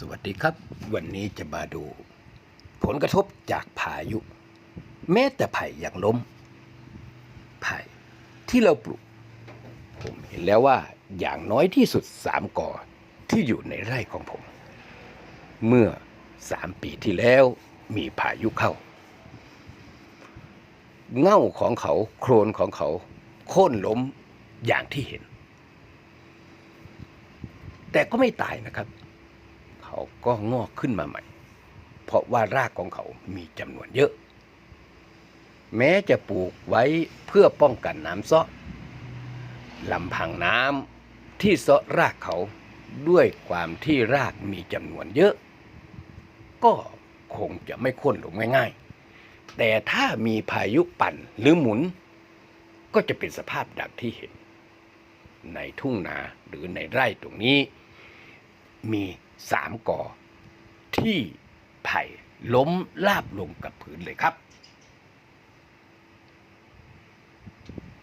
สวัสดีครับ วันนี้จะมาดู ผลกระทบจากพายุ แม้แต่ไผ่อยังล้ม ไผ่ที่เราปลูก ผมเห็นแล้วว่าอย่างน้อยที่สุดสามกอที่อยู่ในไร่ของผม เมื่อสามปีที่แล้วมีพายุเข้า เง่าของเขาโครนของเขา โค่นล้มอย่างที่เห็น แต่ก็ไม่ตายนะครับ เขาก็งอกขึ้นมาใหม่ เพราะว่ารากของเขามีจำนวนเยอะ แม้จะปลูกไว้เพื่อป้องกันน้ำซาะลำพังน้ำที่ซาะรากเขาด้วยความที่รากมีจำนวนเยอะ ก็คงจะไม่ค่นลงง่ายๆ แต่ถ้ามีพายุปั่นหรือหมุน ก็จะเป็นสภาพดังที่เห็น ในทุ่งนาหรือในไร่ตรงนี้ มี สามกอที่ไผ่ล้มลาบลงกับพื้นเลยครับ